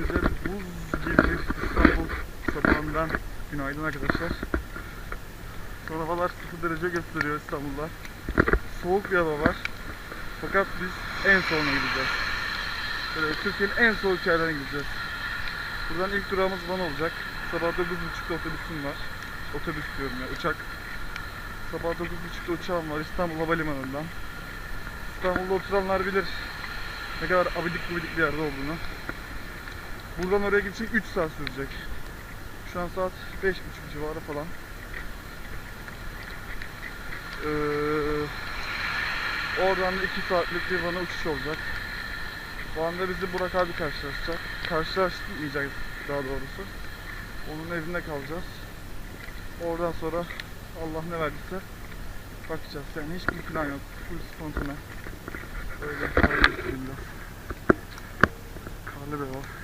Hepinize buz gibi İstanbul sabahından günaydın arkadaşlar. Şu an havalar 0 derece gösteriyor İstanbul'da. Soğuk bir hava var. Fakat biz en sonuna gideceğiz. Böyle Türkiye'nin en soğuk yerlerine gideceğiz. Buradan ilk durağımız Van olacak. Sabah 9.30'da otobüsüm var. Otobüs diyorum ya uçak. Sabah 9.30'da uçağım var İstanbul Havalimanı'ndan. İstanbul'da oturanlar bilir ne kadar abidik gubidik bir yerde olduğunu. Buradan oraya gidecek 3 saat sürecek. Şu an saat 5.30 civarı falan. Ee, oradan da 2 saatlik bir Van'a uçuş olacak. Van'da bizi Burak abi karşılaşacak. Karşılaşmayacağız daha doğrusu. Onun evinde kalacağız. Oradan sonra Allah ne verdiyse bakacağız. Yani hiçbir plan yok. Full spontane. Öyle karlı üstünde. Karlı bir hava.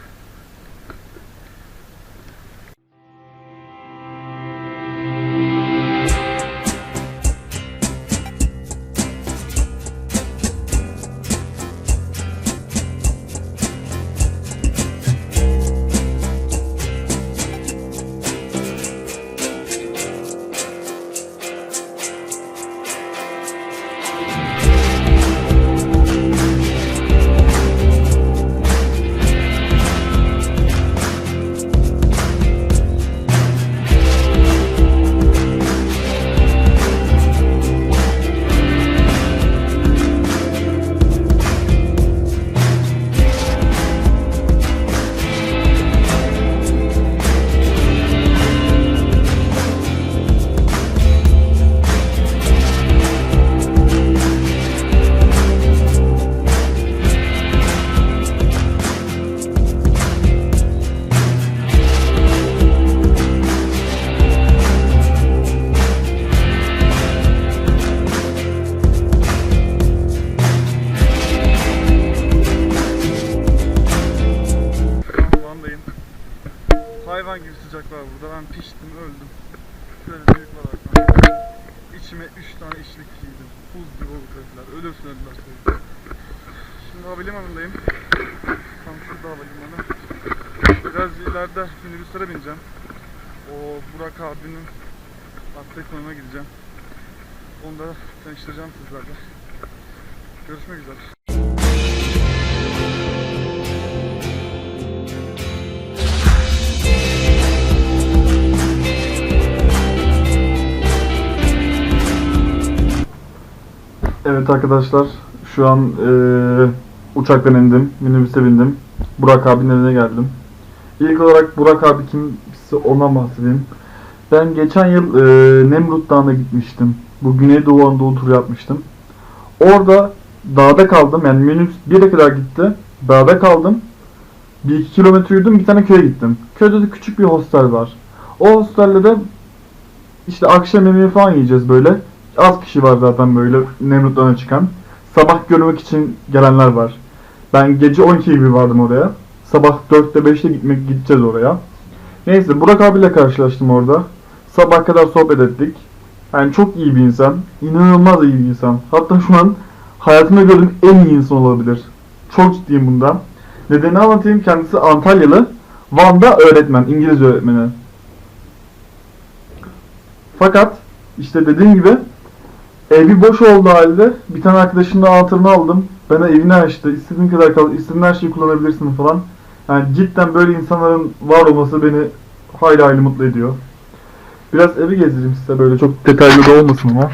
Burada. Ben piştim, öldüm. Var arkamda. İçime 3 tane içlik giydim. Buz gibi oldu dediler. Ölürsün dediler. soğukta. Şimdi havalimanındayım. Tam şurada havalimanı. Biraz ileride minibüslere bineceğim. O Burak abinin attığı konuma gideceğim. Onu da tanıştıracağım sizlerle. Görüşmek üzere. Evet arkadaşlar şu an eee, uçaktan indim, minibüse bindim. Burak abinin evine geldim. İlk olarak Burak abi kimse ona bahsedeyim. Ben geçen yıl eee Nemrut Dağı'na gitmiştim. Bu Güneydoğu Anadolu turu yapmıştım. Orada dağda kaldım yani minibüs bir yere kadar gitti. Dağda kaldım. Bir iki kilometre yürüdüm bir tane köye gittim. Köyde de küçük bir hostel var. O hostelde de işte akşam yemeği falan yiyeceğiz böyle. Az kişi var zaten böyle Nemrut'tan çıkan. Sabah görmek için gelenler var. Ben gece 12 gibi vardım oraya. Sabah 4'te 5'te gitmek gideceğiz oraya. Neyse Burak abiyle karşılaştım orada. Sabah kadar sohbet ettik. Yani çok iyi bir insan. İnanılmaz iyi bir insan. Hatta şu an hayatımda gördüğüm en iyi insan olabilir. Çok ciddiyim bundan. Nedenini anlatayım. Kendisi Antalyalı. Van'da öğretmen. İngiliz öğretmeni. Fakat işte dediğim gibi evi boş olduğu halde bir tane arkadaşımın da anahtarını aldım. Bana evini açtı. İstediğin kadar kal, istediğin her şeyi kullanabilirsin falan. Yani cidden böyle insanların var olması beni hayli hayli mutlu ediyor. Biraz evi gezdireyim size böyle çok detaylı da olmasın ama.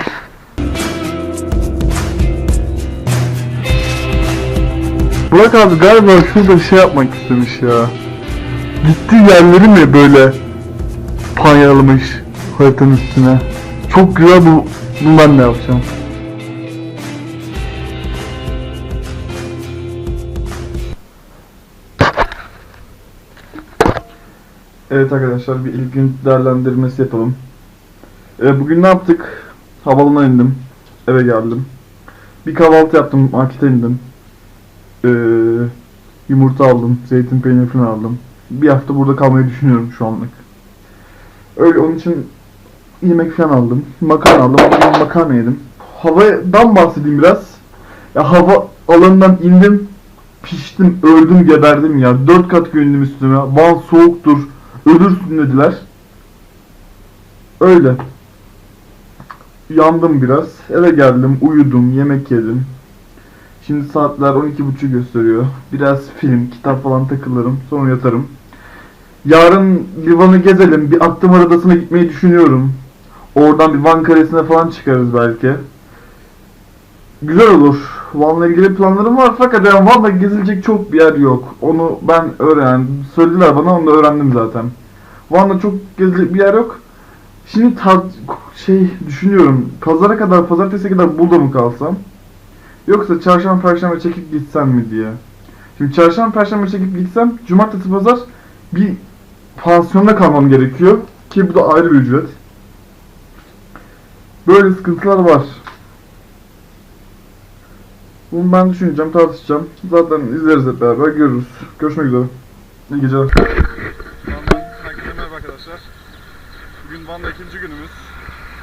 Burak abi galiba şurada şey yapmak istemiş ya. Gittiği yerleri mi böyle panyalamış haritanın üstüne. Çok güzel bu. Bunu ben de yapacağım. Evet arkadaşlar bir ilk gün değerlendirmesi yapalım. Ee, bugün ne yaptık? Havalimanına indim. Eve geldim. Bir kahvaltı yaptım. Markete indim. Ee, yumurta aldım. Zeytin peyniri falan aldım. Bir hafta burada kalmayı düşünüyorum şu anlık. Öyle onun için yemek falan aldım. Makarna aldım. Bugün makarna yedim. Havadan bahsedeyim biraz. Ya hava alanından indim. piştim, öldüm, geberdim ya. Dört kat gündüm üstüme. Van soğuktur, ölürsün dediler. Öyle. Yandım biraz. Eve geldim, uyudum, yemek yedim. Şimdi saatler 12.30 gösteriyor. Biraz film, kitap falan takılırım. Sonra yatarım. Yarın bir Van'ı gezelim. Bir Akdamar Adası'na gitmeyi düşünüyorum. Oradan bir Van Kalesi'ne falan çıkarız belki. Güzel olur. Van'la ilgili planlarım var fakat yani Van'da gezilecek çok bir yer yok. Onu ben öğren, söylediler bana onu da öğrendim zaten. Van'da çok gezilecek bir yer yok. Şimdi tar şey düşünüyorum. Pazara kadar, pazartesi kadar burada mı kalsam? Yoksa çarşamba, perşembe çekip gitsem mi diye. Şimdi çarşamba, perşembe çekip gitsem, cumartesi, pazar bir pansiyonda kalmam gerekiyor. Ki bu da ayrı bir ücret. Böyle sıkıntılar var. Bunu ben düşüneceğim, tartışacağım. Zaten izleriz hep beraber, görürüz. Görüşmek üzere. İyi geceler. Herkese merhaba arkadaşlar. Bugün Van'da ikinci günümüz.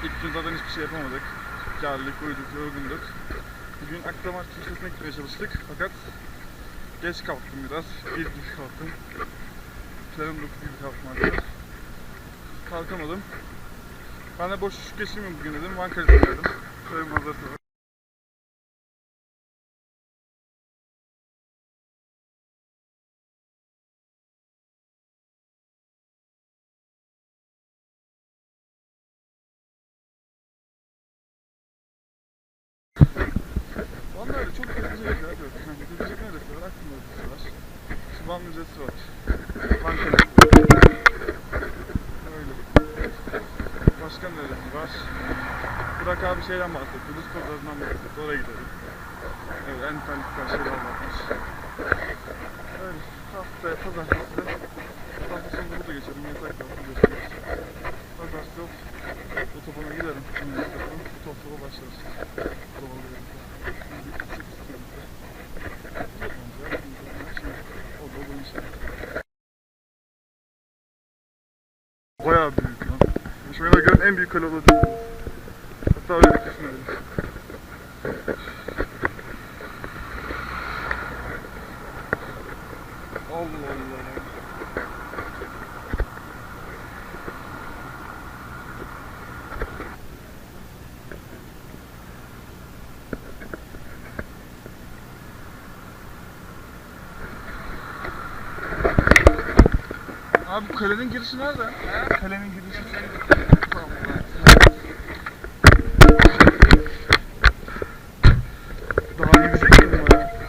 İlk gün zaten hiçbir şey yapamadık. Geldik, uyuduk, yorgunduk. Bugün Akdamar Kilisesi'ne gitmeye çalıştık fakat geç kalktım biraz. Bir gibi kalktım. Planım 9 gibi arkadaşlar. Kalkamadım. Ben de boş geçirmeyeyim bugün dedim. Van Kalesi'ne geldim. Şöyle bir. Van'da öyle çok gezilecek yerler yok. Yani gezilecek neresi var? Akdamar Müzesi var. İşte Van Müzesi var. Van Kalesi var. Öyle. Başka neresi var? Burak abi şeyden bahsetti. Rus pazarından bahsetti. Oraya gidelim. Evet, en tanıdıklar şeyler varmış. Öyle. Haftaya pazartesi de hafta sonu burada geçelim. Yasak da biliyorsunuz. Pazartesi yok. Otobana giderim. Üniversiteden. Otobana başlarız. Otobana gidelim. Bayağı büyük lan. Şöyle gören en büyük kale olabilir. Hatta öyle bir düşünüyorum. Allah Allah. Abi kalenin girişi nerede? Kalenin girişi. Tamam. Daha gidecek miyim ya?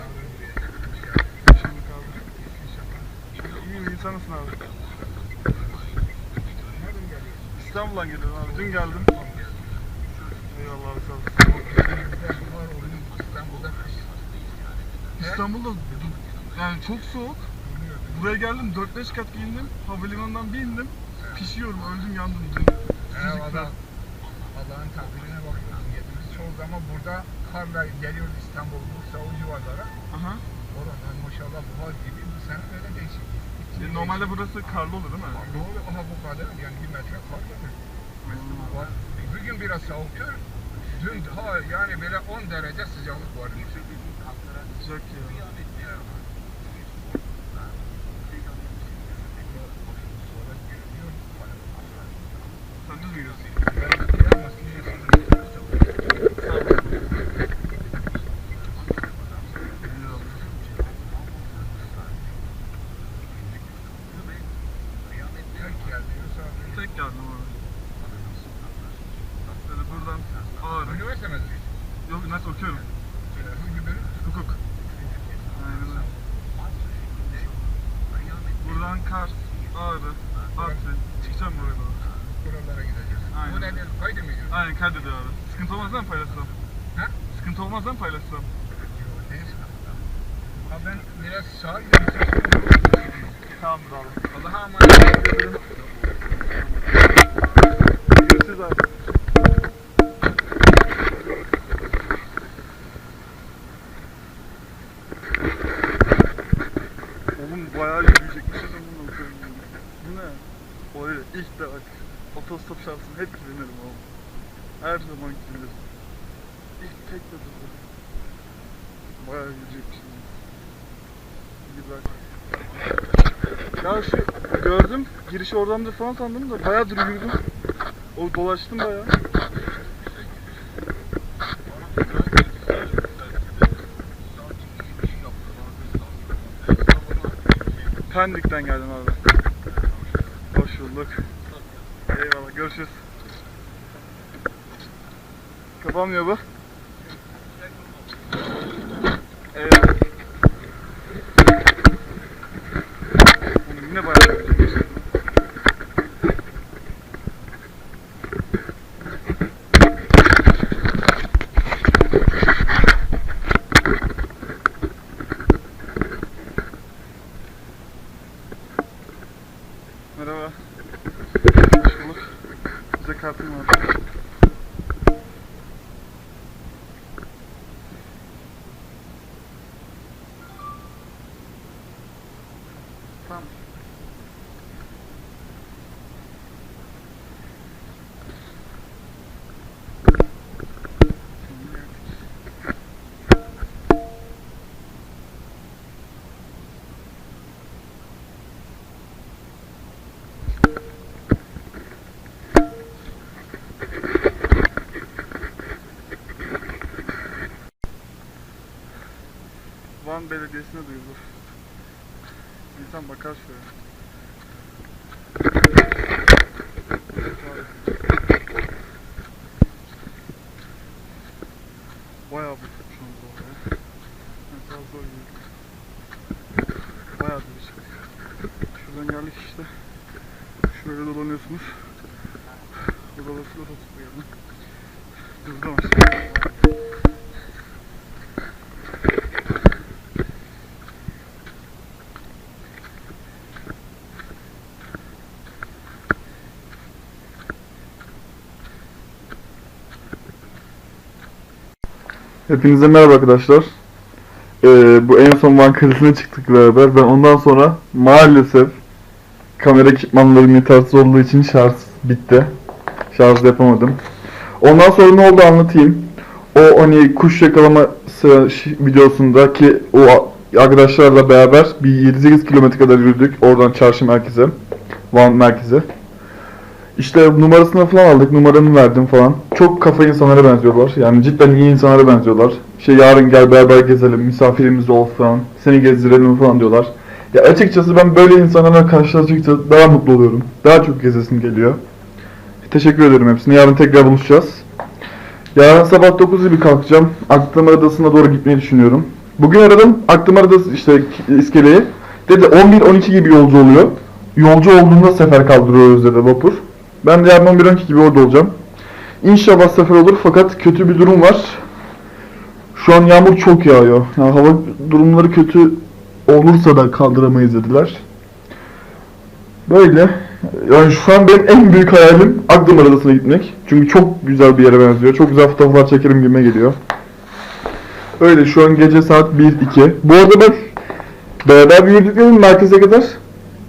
Şimdi kaldı. İyiyim insan mısın abi? İstanbul'dan geliyorum abi. Dün geldim. Eyvallah abi sağ olasın. İstanbul'da yani çok soğuk. Buraya geldim 4-5 kat giyindim. Havalimanından bir indim. Pişiyorum, öldüm, yandım. Fizikten. Allah'ın takdirine bakıyoruz. Yetimiz çoğu zaman burada karla geliyoruz İstanbul, Bursa, o civarlara. Aha. Oradan maşallah buhar gibi bu sene öyle değişik. E, Normalde burası karlı olur değil mi? Doğru ama bu kadar yani bir metre kar var. Var. Bugün biraz soğuktur. Dün ha yani böyle 10 derece sıcaklık var. Sıcak ya. Sonra görünüyor. Sen düz mü gidiyorsun? Sağ ol. Eyvallah. Tek geldi. Yoksa Tek geldim abi. Böyle buradan mezunu. Yok üniversite okuyorum. Hukuk. Aynen. Buradan Kars, Ağrı, Artvin. Çıkacağım oraya doğru. Buralara gideceğiz. Aynen. Bu nedir? Kaydı mı gidiyor? Aynen kaydediyor abi. Sıkıntı olmaz mi paylaşsam? Ha? Sıkıntı olmaz mi paylaşsam? Değil. Ha ben biraz sağa gidiyorum. Tamamdır abi. Allah'a emanet. Görüşürüz abi. Oğlum bayağı yürüyecekmişiz ama bunu Bu ne? O öyle ilk de bak. Otostop şansını hep binerim oğlum. Her zaman binerim. İlk tek de durdu. Bayağı yürüyecekmişiz. İbrahim. Ya şu gördüm girişi oradandır falan sandım da bayağıdır yürüdüm. O dolaştım bayağı. Pendik'ten geldim abi. Hoş bulduk. Eyvallah görüşürüz. Kapanmıyor bu. Eyvallah. Oğlum Yine bayağı yürüdüm. Merhaba. Hoş bulduk. Bize kartın var. Tamam. Van Belediyesi'ne duyurdu. İnsan bakar şöyle. Bayağı bu şu an bu araya. Mesela zor yürüdük. Bayağı değişik. Şuradan geldik işte. Şöyle dolanıyorsunuz. Burada da şurada tuttu yani. Durdu aşağı. Hepinize merhaba arkadaşlar. Ee, bu en son Van Kalesi'ne çıktık beraber. Ben ondan sonra maalesef kamera ekipmanlarım yetersiz olduğu için şarj bitti. Şarj yapamadım. Ondan sonra ne oldu anlatayım. O hani kuş yakalaması ş- videosundaki o arkadaşlarla beraber bir 7-8 kilometre kadar yürüdük. Oradan çarşı merkeze. Van merkeze. İşte numarasını falan aldık, numaramı verdim falan. Çok kafa insanlara benziyorlar. Yani cidden iyi insanlara benziyorlar. Şey yarın gel beraber gezelim, misafirimiz ol falan. Seni gezdirelim falan diyorlar. Ya açıkçası ben böyle insanlarla karşılaştıkça daha mutlu oluyorum. Daha çok gezesim geliyor. Teşekkür ederim hepsine. Yarın tekrar buluşacağız. Yarın sabah 9 gibi kalkacağım. Akdamar Adası'na doğru gitmeyi düşünüyorum. Bugün aradım Akdamar Adası işte iskeleyi. Dedi 11-12 gibi yolcu oluyor. Yolcu olduğunda sefer kaldırıyoruz dedi vapur. Ben de yarın 11-12 gibi orada olacağım. İnşallah sefer olur fakat kötü bir durum var. Şu an yağmur çok yağıyor. Yani hava durumları kötü olursa da kaldıramayız dediler. Böyle. Yani şu an benim en büyük hayalim Akdamar Adası'na gitmek. Çünkü çok güzel bir yere benziyor. Çok güzel fotoğraflar çekerim gibime geliyor. Öyle şu an gece saat 1-2. Bu arada ben beraber yürüdüklerim merkeze kadar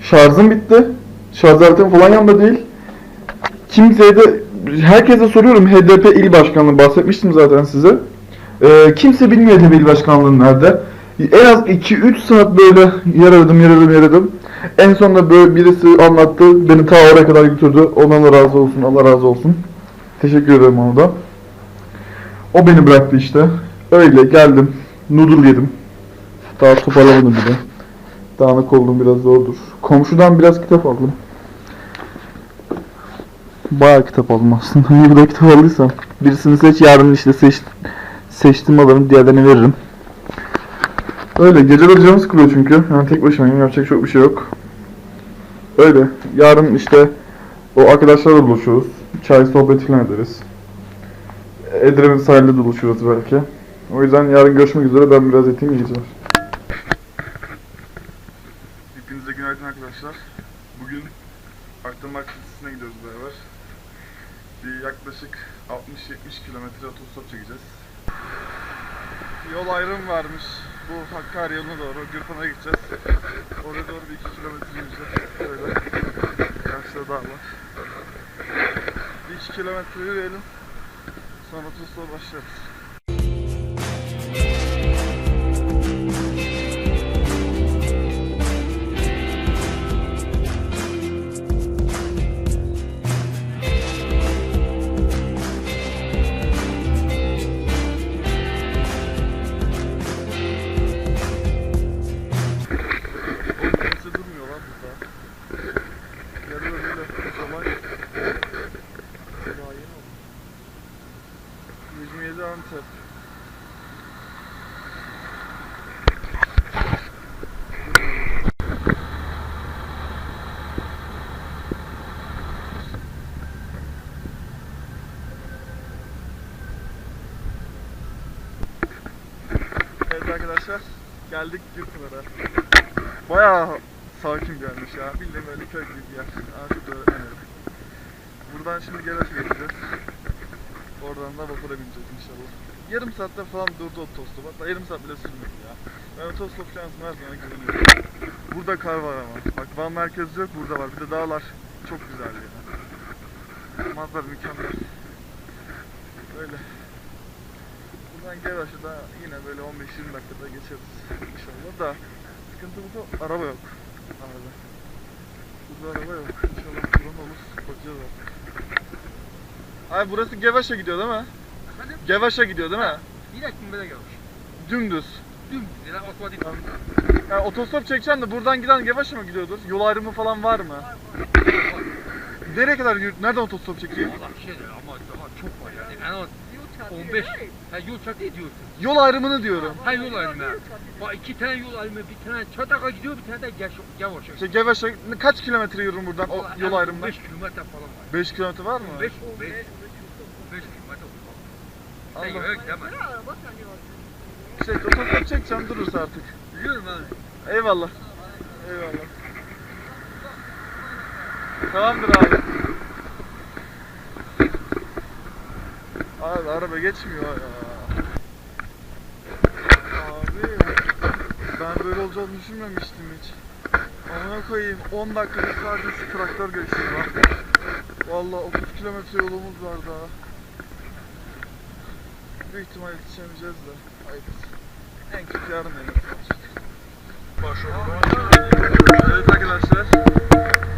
şarjım bitti. Şarj aletim falan yanında değil. Kimseye de herkese soruyorum HDP il başkanlığı bahsetmiştim zaten size. Ee, kimse bilmiyor HDP il başkanlığı nerede. En az 2-3 saat böyle yer aradım yer aradım yer aradım. En sonunda böyle birisi anlattı. Beni ta oraya kadar götürdü. Ondan da razı olsun. Allah razı olsun. Teşekkür ederim ona da. O beni bıraktı işte. Öyle geldim. Noodle yedim. Daha toparlamadım bile. Dağınık oldum biraz zordur. Komşudan biraz kitap aldım. Bayağı kitap aldım aslında. Niye bu da kitap aldıysam. Birisini seç yarın işte seç, seçtim alırım diğerlerini veririm. Öyle geceleri canım sıkılıyor çünkü. Yani tek başımayım yapacak çok bir şey yok. Öyle. Yarın işte o arkadaşlarla buluşuyoruz. Çay sohbet falan ederiz. Edremit sahilde de buluşuruz belki. O yüzden yarın görüşmek üzere. Ben biraz yatayım iyi geceler. Hepinize günaydın arkadaşlar. Bugün Akdamar Kilisesi'ne gidiyoruz beraber. Bir yaklaşık 60-70 kilometre otostop çekeceğiz. Yol ayrım varmış. Bu Hakkari yoluna doğru Gürpan'a gideceğiz. Oraya doğru bir 2 kilometre yürüyeceğiz. Böyle. Karşıda dağ var. Bir 2 kilometre yürüyelim. Sonra otostopa başlarız. Arkadaşlar geldik Gürpınar'a. Bayağı sakin yermiş ya. Bildiğin böyle köy gibi bir yer. Aa şurada öğretmen evi. Buradan şimdi Geraş'a geçeceğiz. Oradan da vapura bineceğiz inşallah. Yarım saatte falan durdu otostop. Hatta yarım saat bile sürmedi ya. Ben otostop şansıma her zaman güveniyorum. Burada kar var ama. Bak Van merkezi yok burada var. Bir de dağlar çok güzel ya. Manzara mükemmel. Böyle. Buradan Geraş'a da yine böyle 15-20 dakikada geçeriz inşallah da. Sıkıntı burada araba yok. Araba. Burada araba yok. İnşallah buran olur. Bakacağız artık. Ay burası Gevaş'a gidiyor değil mi? Efendim? Gevaş'a gidiyor değil mi? Direkt böyle gelmiş? Dümdüz. Dün bir otomatik. Yani otostop çekeceğim de buradan giden Gevaş'a mı gidiyordur? Yol ayrımı falan var mı? Nereye kadar yürü- Nereden otostop çekeyim? Valla bir şey de ama daha çok var yani. En az 15. Ha yol çatı diyorsun. Yol ayrımını diyorum. Ha yol ayrımı. Bak iki tane yol ayrımı, bir tane çataka gidiyor, bir tane de yavaş. İşte Gevaş'a kaç kilometre yürürüm buradan o Vallahi yol az ayrımından? 5 kilometre falan var. 5 kilometre var mı? 5 5 5 kilometre. Allah. Sen yok deme. İşte otostop çekeceğim durursa artık. Biliyorum ben. Eyvallah. Eyvallah. Tamamdır abi. Abi araba geçmiyor ya. Abi ben böyle olacağını düşünmemiştim hiç. Amına koyayım 10 dakikada sadece şu traktör geçti lan. Vallahi 30 kilometre yolumuz var daha. Büyük ihtimal yetişemeyeceğiz de. Hayırlısı. En kötü yarın olacak. Evet arkadaşlar.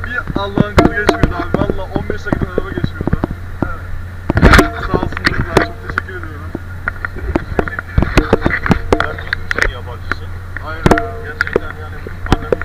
Bir Allah'ın kulu geçmiyordu abi. Valla 15 dakika araba geçmiyordu. Sağ olsunlar. Çok teşekkür ediyorum. Herkesin sen Aynen. Gerçekten yani pandemi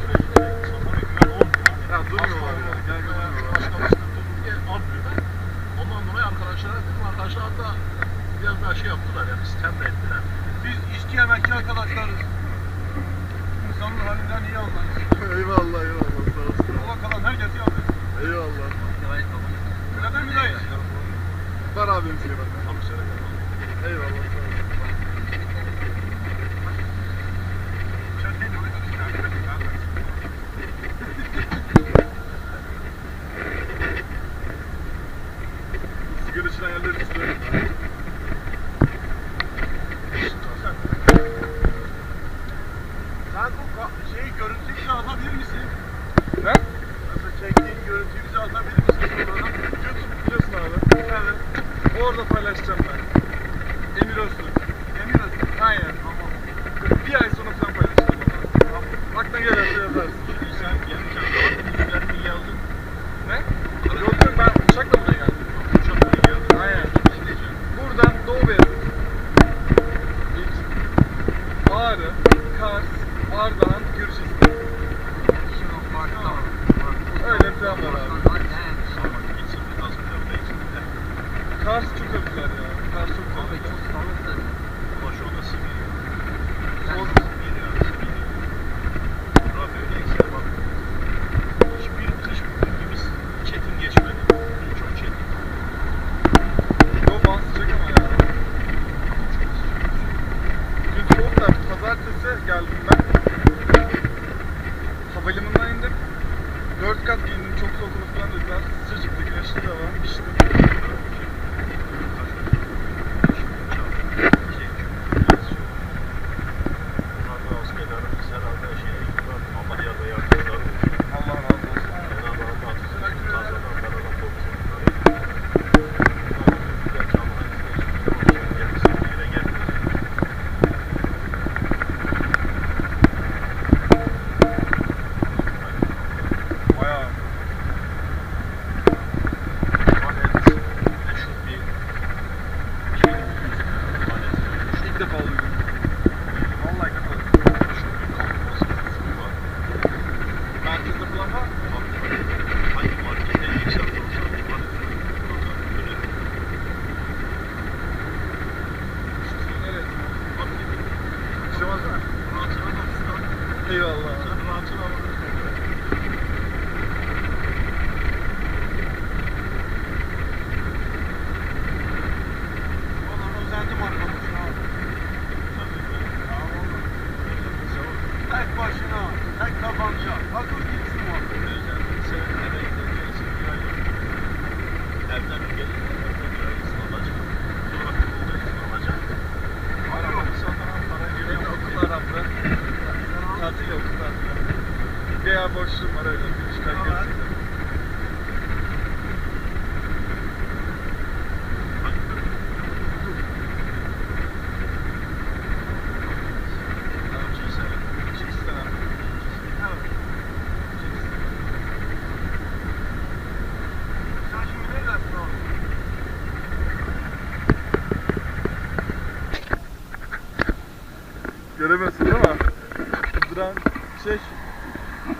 çek.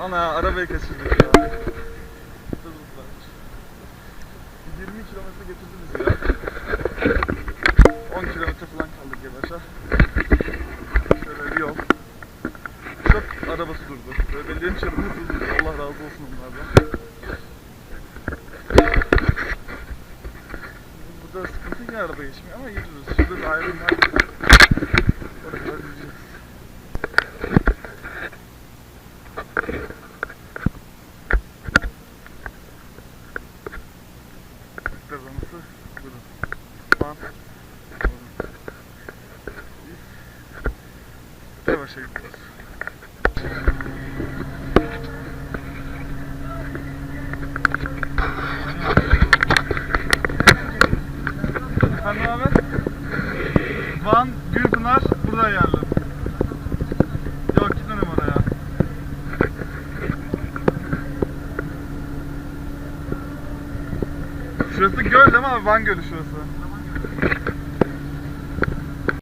Ana arabayı kaçırdık. Van Gülpınar burada yani. Yok gitmedim oraya. Şurası göl değil mi abi? Van Gölü şurası.